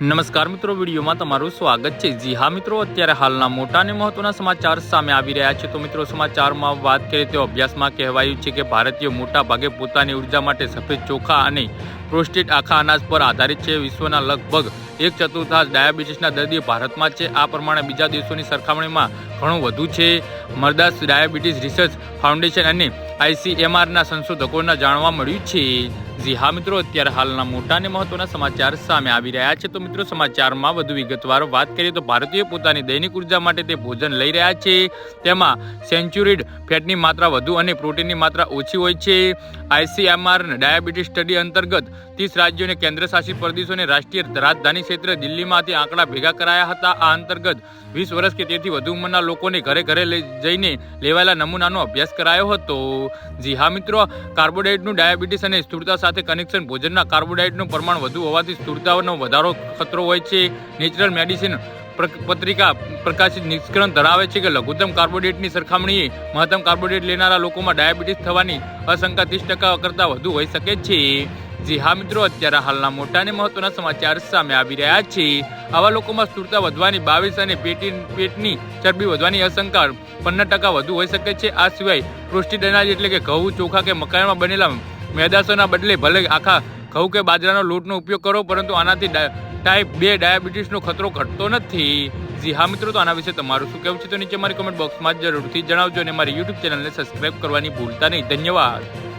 નમસ્કાર મિત્રો, વિડીયોમાં તમારું સ્વાગત છે. જી હા મિત્રો, અત્યારે હાલના મોટા અને મહત્વના સમાચાર સામે આવી રહ્યા છે. તો મિત્રો, સમાચારમાં વાત કરીએ તો અભ્યાસમાં કહેવાયું છે કે ભારતીયો મોટા ભાગે પોતાની ઊર્જા માટે સફેદ ચોખા અને પ્રોસ્ટેટ આખા અનાજ પર આધારિત છે. વિશ્વના લગભગ એક ચતુર્થાંશ ડાયાબિટીસના દર્દીઓ ભારતમાં છે. આ પ્રમાણે બીજા દેશોની સરખામણીમાં ઘણું વધુ છે. મરદાસ ડાયાબિટીસ રિસર્ચ ફાઉન્ડેશન અને આઈસીએમઆરના સંશોધકોના જાણવા મળ્યું છે. જી હા મિત્રો, અત્યારે હાલના મોટા અને મહત્વના સમાચાર સામે આવી રહ્યા છે. તો મિત્રો, સમાચારમાં વધુ વિગતવાર વાત કરીએ તો ભારતીય પોતાની દૈનિક ઊર્જા માટે તે ભોજન લઈ રહ્યા છે. તેમાં સેન્ચુરીડ ફેટની માત્રા વધુ અને પ્રોટીનની માત્રા ઓછી હોય છે. આઈસીએમઆર ડાયાબિટીસ સ્ટડી અંતર્ગત ત્રીસ રાજ્યો અને કેન્દ્રશાસિત પ્રદેશો અને રાષ્ટ્રીય રાજધાની ક્ષેત્ર દિલ્હીમાંથી આંકડા ભેગા કરાયા હતા. આ અંતર્ગત વીસ વર્ષ કે તેથી વધુ ઉંમરના લોકોને ઘરે ઘરે લઈ જઈને લેવાયેલા નમૂનાનો અભ્યાસ કરાયો હતો. જી હા મિત્રો કાર્બોડાઇટનું ડાયાબિટીસ અને સ્થૂળતા સાથે કનેક્શન ભોજનના કાર્બોડાઇટનું પ્રમાણ વધુ હોવાથી સ્થૂળતાનો વધારો ખતરો હોય છે નેચરલ મેડિસિન પત્રિકા પ્રકાશિત નિષ્કરણ ધરાવે છે કે લઘુત્તમ કાર્બોડેટની સરખામણીએ મહત્તમ કાર્બોડેટ લેનારા લોકોમાં ડાયાબિટીસ થવાની આશંકા ત્રીસ ટકા કરતાં વધુ હોઈ શકે છે. જી હા મિત્રો, અત્યારે હાલના મોટા અને મહત્વના સમાચાર સામે આવી રહ્યા છે. આવા લોકોમાં સ્થૂળતા વધવાની બાવીસ અને પેટી પેટની ચરબી વધવાની આશંકા પંદર ટકા વધુ હોઈ શકે છે. આ સિવાય પૃષ્ટિ અનાજ એટલે કે ઘઉં, ચોખા કે મકાઈમાં બનેલા મેદાશોના બદલે ભલે આખા ઘઉં કે બાજરાનો લોટનો ઉપયોગ કરો, પરંતુ આનાથી ટાઈપ બે ડાયાબિટીસનો ખતરો ઘટતો નથી. જી હા મિત્રો, તો આના વિશે તમારું શું કહેવું છે? તો નીચે મારી કમેન્ટ બોક્સમાં જરૂરથી જણાવજો અને મારી યુટ્યુબ ચેનલને સબસ્ક્રાઈબ કરવાની ભૂલતા નહીં. ધન્યવાદ.